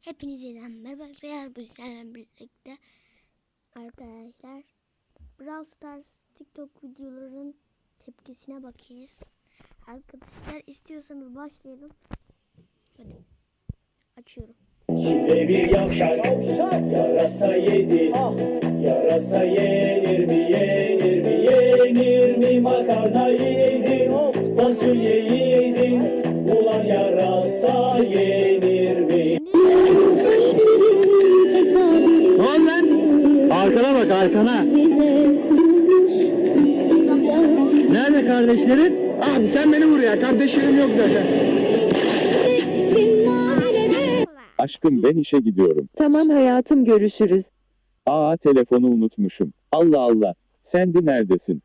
Hepinize merhaba arkadaşlar. Bu sizlerle birlikte arkadaşlar Brawl Stars TikTok videoların tepkisine bakacağız. Arkadaşlar istiyorsanız başlayalım. Hadi. Açıyorum. Çile bir yavşak Yarasa yedi Yarasa yenir mi yenir mi yenir mi Makarna yedi Fasulye yedi Ulan yarasa yenir Arkana. Nerede kardeşlerin? Abi sen beni vur ya. Kardeşlerim yok zaten. Aşkım ben işe gidiyorum. Tamam hayatım görüşürüz. Aa telefonu unutmuşum. Allah Allah. Sen de neredesin?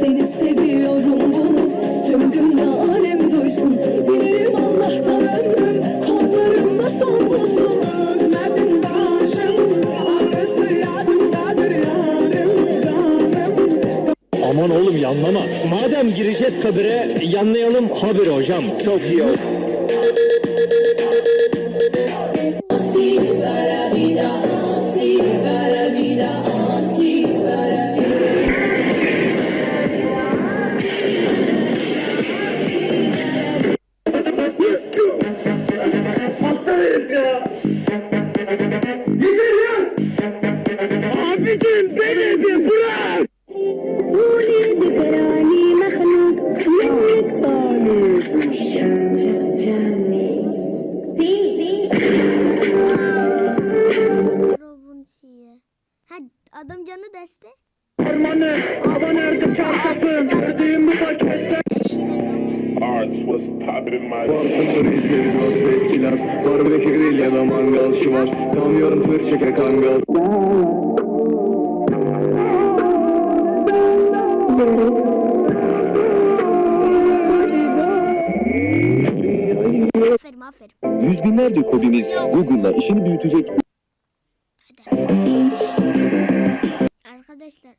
Seni seviyorum bu tüm dünya alem duysun Dilerim Allah'tan Aman oğlum yanlama. Madem gireceğiz kabire yanlayalım haberi hocam. Çok iyi oldu. Así para vida, así Arts was popping in my Kısır İzmir, Gaz, Beskilas Barbekü grill ya da mangal şivas? Kamyon, tır, çeker, kangal. Aferin aferin. Yüz binlerce kodimiz Google'la işini büyütecek. Arkadaşlar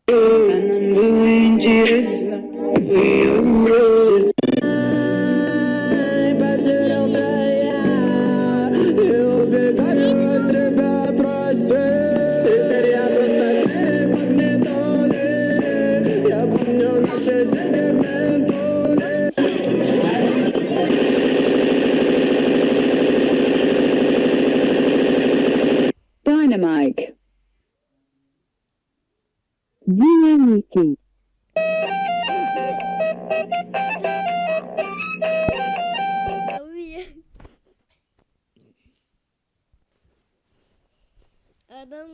Abi. Adam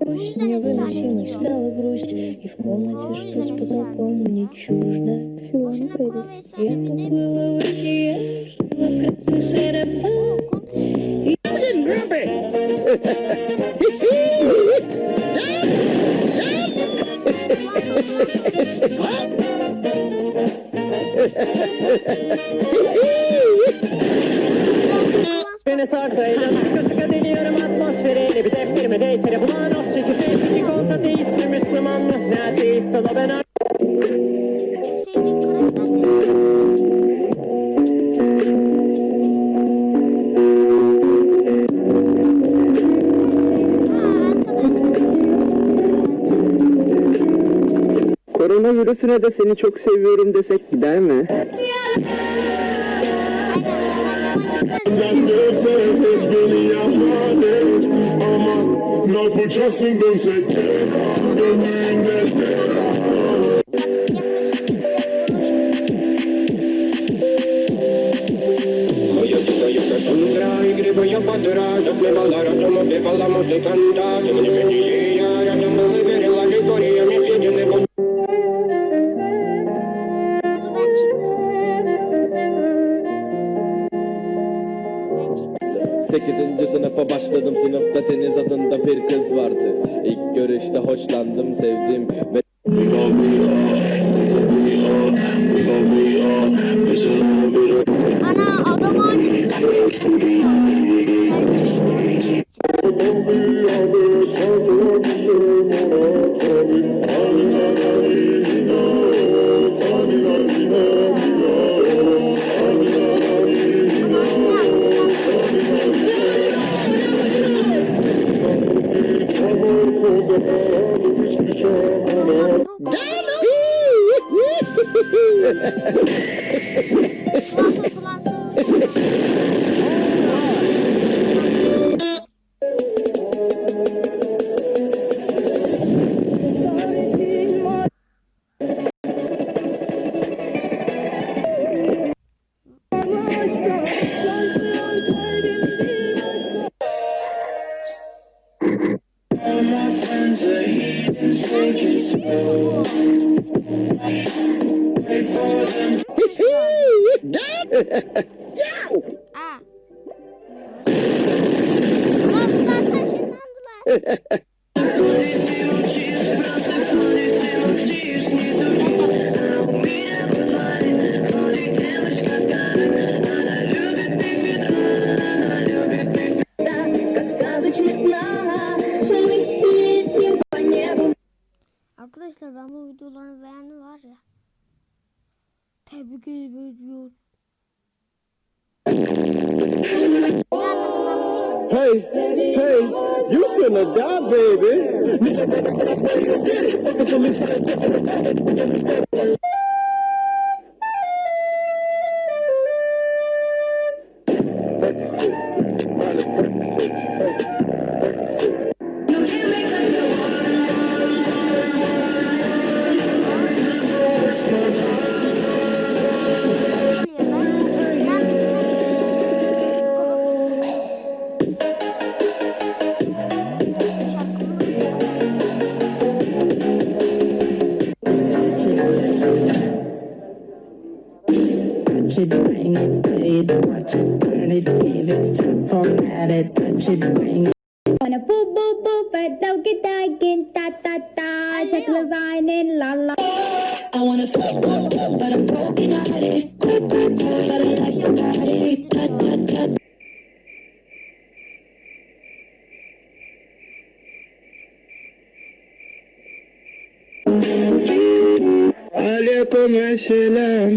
Грусть невыносимо стала грусть, и в комнате, что с потолком мне чуждо. Я поплыла в Россию, красный сарафан. И будет грубый. Beni sarsaydı. Ola ben? Koronavirüsüne de seni çok seviyorum desek gider mi? Puchaxi entonces te va a hacer de mi inespera. Oye, si soy un casandra y creo que voy a patrasar, me baldarás, somos de faltamos de cantar. yaşlandım sevdim ve... Hey, you finna die baby wanna boop boop boop, but don't get dying. Ta ta ta, take the vine and la la. I wanna boop boop boop, but I'm broken hearted. Quick quick quick, but I like the party. Ta ta ta. عليكم السلام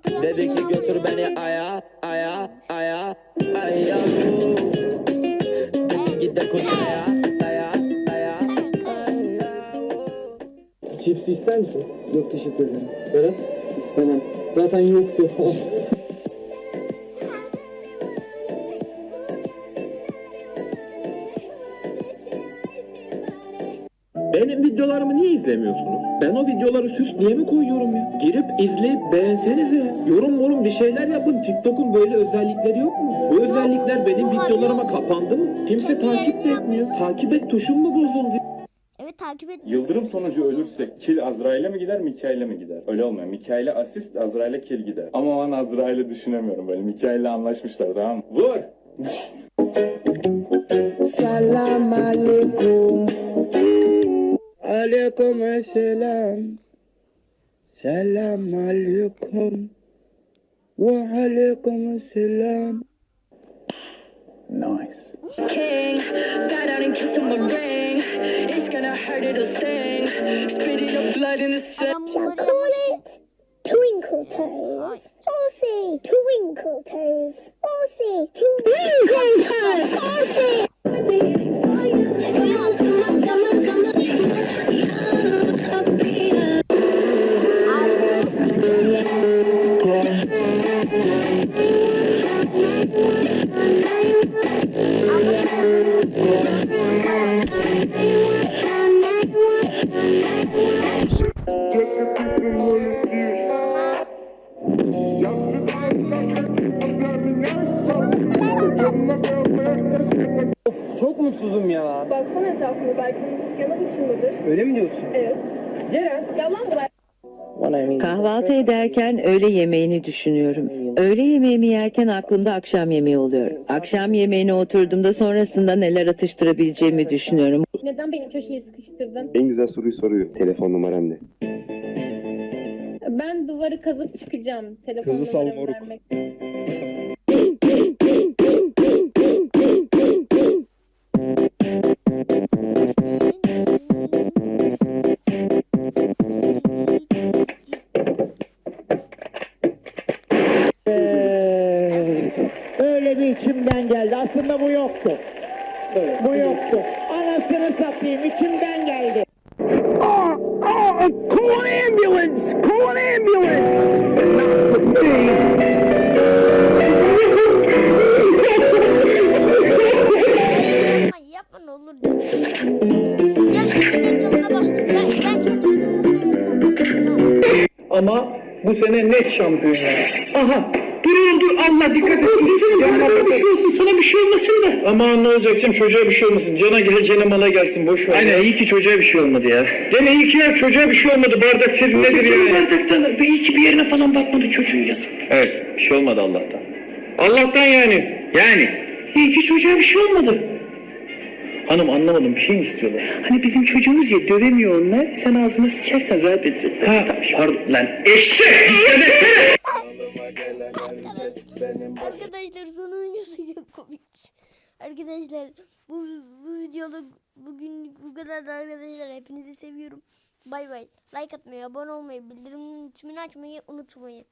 Dedi ki götür beni aya, aya, aya, aya Git de kuzeye, aya, aya, aya Cips ister misin? Yok teşekkür ederim. Serhat? İstemem. Zaten yoktu. Benim videolarımı niye izlemiyorsunuz? Ben o videoları süs diye mi koyuyorum ya? Girip izleyip beğensenize. Yorum yorum bir şeyler yapın. TikTok'un böyle özellikleri yok mu? Bu özellikler benim videolarıma kapandı mı? Kimse takip de yerini etmiyor. Takip et tuşum mu bozuldu? Evet takip et. Yıldırım sonucu ölürsek kil Azrail'e mi gider Mikail'e mi gider? Öyle olmuyor. Mikail'e asist Azrail'e kil gider. Ama o an Azrail'i düşünemiyorum böyle. Mikail'le anlaşmışlar tamam mı? Vur! Selam aleyküm. Aleyküm selam. Selam aleyküm. Ve aleyküm selam. Nice. King, got out and kissed him a ring. It's gonna hurt, it'll sting. Spitting up blood in the sand. Adam bunları yapmak için. Twinkle toes. Saucy. Twinkle toes. Saucy. Twinkle toes. Saucy. Çok mutsuzum ya. Baksana etrafına belki yana dışındadır. Öyle mi diyorsun? Evet. Ceren. Yalan mı? Kahvaltı ederken öğle yemeğini düşünüyorum. Öğle yemeğimi yerken aklımda akşam yemeği oluyor. Akşam yemeğine oturduğumda sonrasında neler atıştırabileceğimi düşünüyorum. Neden beni köşeye sıkıştırdın? En güzel soruyu soruyor. Telefon numaram ne? Ben duvarı kazıp çıkacağım. Telefon Kızı sal moruk. Öyle bir içimden geldi. Aslında bu yoktu. Bu yoktu. Anasını satayım içimden geldi. Oh, call an ambulance! Call an ambulance! Not for me. Olur. Ama bu sene net şampiyon. Aha! Dur dur Allah dikkat et. Canına bir şey olsun sana bir şey olmasın da. Aman ne olacak canım çocuğa bir şey olmasın. Cana geleceğine mala gelsin boş ver. Aynen iyi ki çocuğa bir şey olmadı ya. Gene iyi ki ya çocuğa bir şey olmadı. Bardak senin nedir ya? Bardaktan bir iyi ki bir yerine falan bakmadı çocuğun yazık. Evet bir şey olmadı Allah'tan. Allah'tan yani. Yani. İyi ki çocuğa bir şey olmadı. Hanım anlamadım bir şey mi istiyorlar? Hani bizim çocuğumuz ya dövemiyor onlar. Sen ağzına sıçarsan rahat edecek. Ha pardon lan eşek dikkat etsene. Arkadaşlar son oynuyorsun çok komik. Arkadaşlar bu, bu videoluk bugün bu kadar da arkadaşlar hepinizi seviyorum. Bay bay. Like atmayı, abone olmayı, bildirim tümünü açmayı unutmayın.